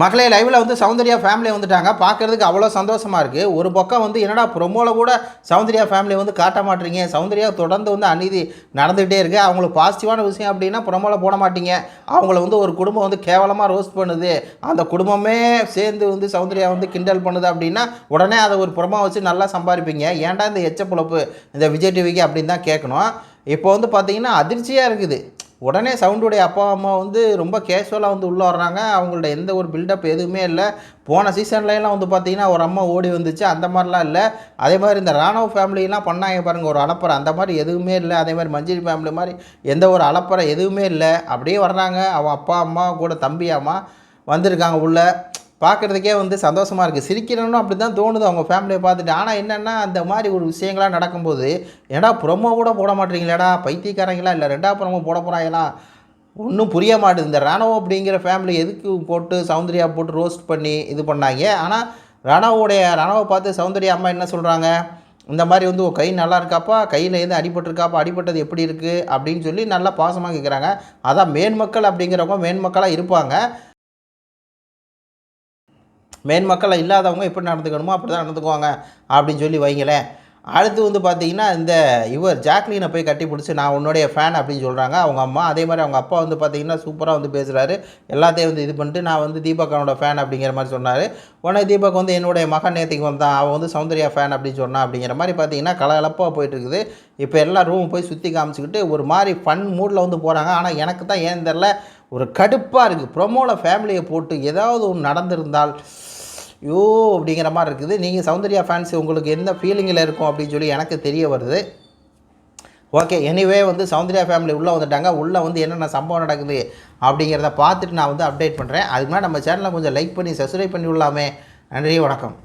மகளே லைவில் வந்து சௌந்தர்யா ஃபேமிலி வந்துட்டாங்க. பார்க்கறதுக்கு அவ்வளோ சந்தோஷமாக இருக்குது ஒரு பக்கம் வந்து என்னடா ப்ரொமோவில் கூட சௌந்தர்யா ஃபேமிலி வந்து காட்ட மாட்டீங்க. சௌந்தர்யா தொடர்ந்து வந்து அநீதி நடந்துகிட்டே இருக்குது அவங்களுக்கு பாசிட்டிவான விஷயம் அப்படின்னா ப்ரொமோவில் போட மாட்டீங்க. அவங்கள வந்து ஒரு குடும்பம் வந்து கேவலமாக ரோஸ்ட் பண்ணுது. அந்த குடும்பமே சேர்ந்து வந்து சௌந்தர்யா வந்து கிண்டல் பண்ணுது அப்படின்னா உடனே அதை ஒரு புறமா வச்சு நல்லா சம்பாதிப்பீங்க. ஏன்டா இந்த எச்ச பொழப்பு? இந்த விஜய் டிவிக்கு அப்படின்னு தான் கேட்கணும். இப்போ வந்து பார்த்தீங்கன்னா அதிர்ச்சியாக இருக்குது. உடனே சவுண்டுடைய அப்பா அம்மா வந்து ரொம்ப கேஷுவலாக வந்து உள்ளே வர்றாங்க. அவங்கள்ட்ட எந்த ஒரு பில்டப் எதுவுமே இல்லை. போன சீசன்லலாம் வந்து பார்த்தீங்கன்னா ஒரு அம்மா ஓடி வந்துச்சு. அந்த மாதிரிலாம் இல்லை. அதே மாதிரி இந்த ராணுவ ஃபேமிலிலாம் பண்ணாங்க பாருங்கள் ஒரு அலப்பறை. அந்த மாதிரி எதுவுமே இல்லை. அதே மாதிரி மஞ்சள் ஃபேமிலி மாதிரி எந்த ஒரு அலப்பறை எதுவுமே இல்லை. அப்படியே வர்றாங்க. அவன் அப்பா அம்மா கூட தம்பி அம்மா வந்திருக்காங்க உள்ளே. பார்க்குறதுக்கே வந்து சந்தோஷமாக இருக்குது சிரிக்கிறனும் அப்படி தான் தோணுது அவங்க ஃபேமிலியை பார்த்துட்டு. ஆனால் என்னென்னா அந்த மாதிரி ஒரு விஷயங்களாக நடக்கும்போது ஏடா ப்ரொமோ கூட போட மாட்டீங்களாடா? பைத்தியக்காரங்களா? இல்லை ரெண்டா ப்ரொமோ போட போகிறாங்களா ஒன்றும் புரிய மாட்டேது இந்த ராணுவம் அப்படிங்கிற ஃபேமிலி எதுக்கு போட்டு சௌந்தர்யா போட்டு ரோஸ்ட் பண்ணி இது பண்ணாங்க? ஆனால் ரணவோடைய ரணவை பார்த்து சௌந்தர்யா அம்மா என்ன சொல்கிறாங்க இந்த மாதிரி வந்து கை நல்லா இருக்காப்பா? கையில் எது அடிபட்டிருக்காப்பா? அடிபட்டது எப்படி இருக்குது அப்படின்னு சொல்லி நல்லா பாசமாக கேட்குறாங்க அதான் மேன்மக்கள் அப்படிங்கிறவங்க மேன்மக்களாக இருப்பாங்க. மேன் மக்கள் இல்லாதவங்க எப்படி நடந்துக்கணுமோ அப்படி தான் நடந்துக்குவாங்க அப்படின்னு சொல்லி வைங்களேன். அடுத்து வந்து பார்த்திங்கன்னா இந்த இவர் ஜாக்லீனை போய் கட்டி பிடிச்சி நான் உன்னுடைய ஃபேன் அப்படின்னு சொல்கிறாங்க அவங்க அம்மா அதே மாதிரி அவங்க அப்பா வந்து பார்த்திங்கன்னா சூப்பராக வந்து பேசுகிறாரு எல்லாத்தையும் வந்து இது பண்ணிட்டு நான் வந்து தீபக்கனோட ஃபேன் அப்படிங்கிற மாதிரி சொன்னார். உடனே தீபக் வந்து என்னுடைய மகன் நேற்றுக்கு வந்தான். அவன் வந்து சௌந்தர்யா ஃபேன் அப்படின்னு சொன்னான் அப்படிங்கிற மாதிரி பார்த்தீங்கன்னா கலகலப்பாக போயிட்டு இருக்குது. இப்போ எல்லாம் ரூம் போய் சுற்றி காமிச்சிக்கிட்டு ஒரு மாதிரி ஃபன் மூடில் வந்து போகிறாங்க ஆனால் எனக்கு தான் ஏன் தெரில ஒரு கடுப்பாக இருக்குது ப்ரொமோவில் ஃபேமிலியை போட்டு ஏதாவது ஒன்று நடந்திருந்தால் ஐயோ அப்படிங்கிற மாதிரி இருக்குது. நீங்கள் சௌந்தர்யா ஃபேன்ஸ் உங்களுக்கு எந்த ஃபீலிங்கில் இருக்கும் அப்படின்னு சொல்லி எனக்கு தெரிய வருது. ஓகே எனிவே வந்து சௌந்தர்யா ஃபேமிலி உள்ளே வந்துட்டாங்க. உள்ளே வந்து என்னென்ன சம்பவம் நடக்குது அப்படிங்கிறத பார்த்துட்டு நான் வந்து அப்டேட் பண்ணுறேன் அதுக்கு முன்னாடி நம்ம சேனலை கொஞ்சம் லைக் பண்ணி சப்ஸ்கிரைப் பண்ணி விடலாமே நன்றி வணக்கம்.